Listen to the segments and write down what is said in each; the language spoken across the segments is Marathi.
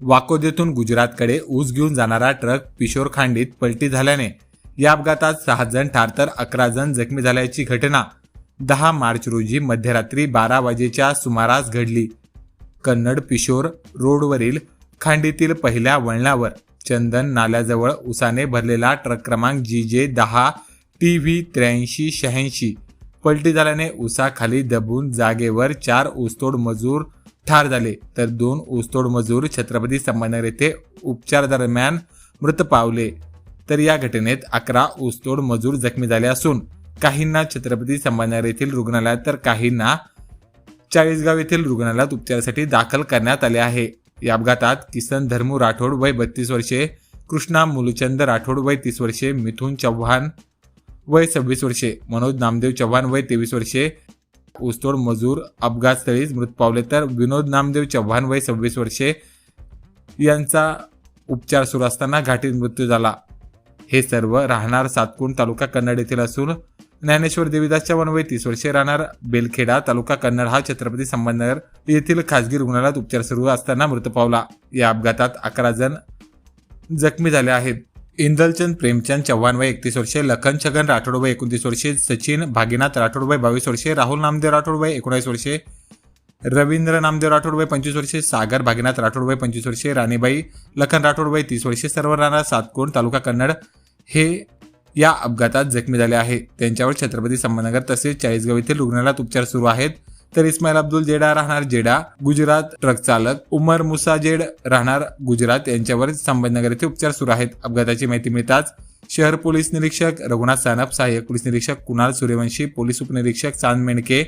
वाकोदेतून गुजरातकडे ऊस घेऊन जाणारा ट्रक पिशोर खांडीत पलटी झाल्याने या अपघातात सहा जण ठार तर अकरा जण जखमी झाल्याची घटना. दहा मार्च रोजी मध्यरात्री बारा वाजेच्या सुमारास घडली. कन्नड पिशोर रोडवरील खांडीतील पहिल्या वळणावर चंदन नाल्याजवळ उसाने भरलेला ट्रक क्रमांक जी जे दहा टी व्ही त्र्याऐंशी शहाऐंशी पलटी झाल्याने उसाखाली दबून जागेवर चार ऊसतोड मजूर ठार झाले तर दोन ऊसतोड मजूर छत्रपती संभाजीनगर येथे उपचार दरम्यान मृत पावले. तर या घटनेत अकरा ऊसतोड मजूर जखमी झाले असून काहींना छत्रपती संभाजीनगर येथील रुग्णालयात तर काहींना चाळीसगाव येथील रुग्णालयात उपचारासाठी दाखल करण्यात आले आहे. या अपघातात किसन धर्मू राठोड वय बत्तीस वर्षे कृष्णा मुलचंद राठोड वय तीस वर्षे मिथुन चव्हाण वय सव्वीस वर्षे मनोज नामदेव चव्हाण वय तेवीस वर्षे ऊसतोड मजूर अपघातस्थळीच मृत पावले तर विनोद नामदेव चव्हाण वय सव्वीस वर्षे यांचा उपचार सुरू असताना घाटीत मृत्यू झाला. हे सर्व राहणार सातपूर तालुका कन्नड येथील असून ज्ञानेश्वर देवीदास चव्हाण वय तीस वर्षे राहणार बेलखेडा तालुका कन्नड हा छत्रपती संभाजीनगर येथील खासगी रुग्णालयात उपचार सुरू असताना मृत पावला. या अपघातात अकरा जण जखमी झाले आहेत. इंदलचंद प्रेमचंद चव्हाण वय एकतीस वर्षे लखन छगन राठोड वय एकोणतीस वर्षे सचिन भागीनाथ राठोड वय बावीस वर्षे राहुल नामदेव राठोड वय एकोणीस वर्षे रवींद्र नामदेव राठोड वय पंचवीस वर्षे सागर भागीनाथ राठोड वय पंचवीस वर्षे राणीबाई लखन राठोड वय तीस वर्षे सर्व राहणार सातकोण तालुका कन्नड हे या अपघातात जखमी झाले आहे. त्यांच्यावर छत्रपती संभाजीनगर तसेच चाळीसगाव येथील रुग्णालयात उपचार सुरू आहेत. तर इस्माईल अब्दुल जेडा राहणार जेडा गुजरात ट्रक चालक उमर मुसा जेड राहणार गुजरात. यांच्यावर संभाजीनगर येथे उपचार सुरू आहेत. अपघाताची माहिती मिळताच शहर पोलीस निरीक्षक रघुनाथ सानप सहाय्यक पोलीस निरीक्षक कुणाल सूर्यवंशी पोलीस उपनिरीक्षक चांद मेणके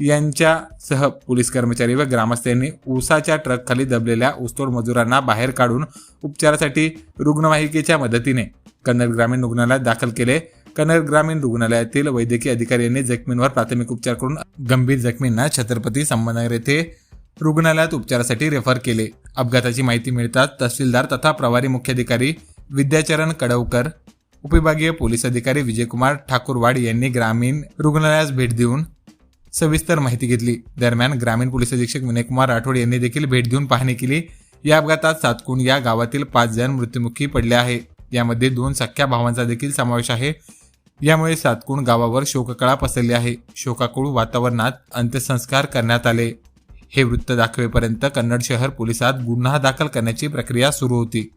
यांच्यासह पोलीस कर्मचारी व ग्रामस्थांनी ऊसाच्या ट्रकखाली दबलेल्या ऊसतोड मजुरांना बाहेर काढून उपचारासाठी रुग्णवाहिकेच्या मदतीने कन्नड ग्रामीण रुग्णालयात दाखल केले. कन्नड ग्रामीण रुग्णालयातील वैद्यकीय अधिकाऱ्यांनी जखमींवर प्राथमिक उपचार करून गंभीर जखमींना छत्रपती संभाजीनगर येथे रुग्णालयात उपचारासाठी रेफर केले. अपघाताची माहिती मिळताच तहसीलदार तथा प्रभारी मुख्याधिकारी विद्याचरण कडवकर उपविभागीय पोलीस अधिकारी विजयकुमार ठाकूरवाड यांनी ग्रामीण रुग्णालयास भेट देऊन सविस्तर माहिती घेतली. दरम्यान ग्रामीण पोलीस अधीक्षक विनयकुमार राठोड यांनी देखील भेट देऊन पाहणी केली. या अपघातात सातकुंड या गावातील पाच जण मृत्युमुखी पडले आहे. यामध्ये दोन सख्या भावांचा देखील समावेश आहे. यामुळे सातकुण गावावर शोककळा पसरली आहे. शोकाकुळ वातावरणात अंत्यसंस्कार करण्यात आले. हे वृत्त दाखवेपर्यंत कन्नड शहर पोलिसात गुन्हा दाखल करण्याची प्रक्रिया सुरू होती.